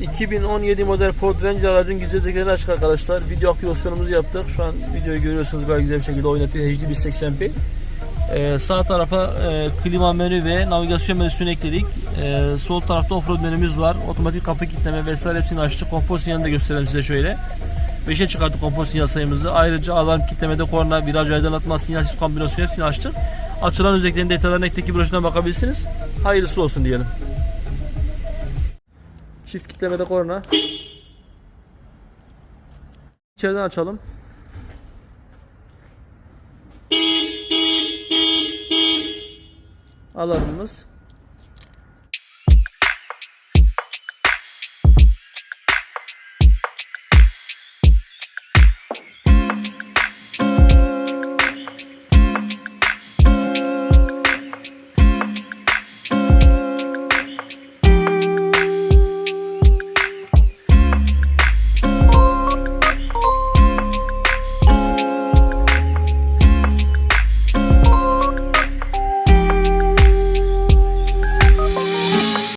2017 model Ford Ranger aracın gizli özelliklerini açık arkadaşlar. Video aktivasyonumuzu yaptık. Şu an videoyu görüyorsunuz gayet güzel bir şekilde oynatıyor. HD 180p. Ee, sağ tarafa e, klima menü ve navigasyon menüsünü ekledik. Ee, sol tarafta offroad menümüz var. Otomatik kapı kilitleme vesaire hepsini açtık. Konfor sinyalini de gösterelim size şöyle. 5'e çıkarttık konfor sinyal sayımızı. Ayrıca alarm kilitlemede korna, viraj aydınlatma, sinyalsiz kombinasyonu hepsini açtık. Açılan özelliklerin detaylarına ekteki broşürden bakabilirsiniz. Hayırlısı olsun diyelim. Çift kitlemede korna. İçeriden açalım. Alarmımız.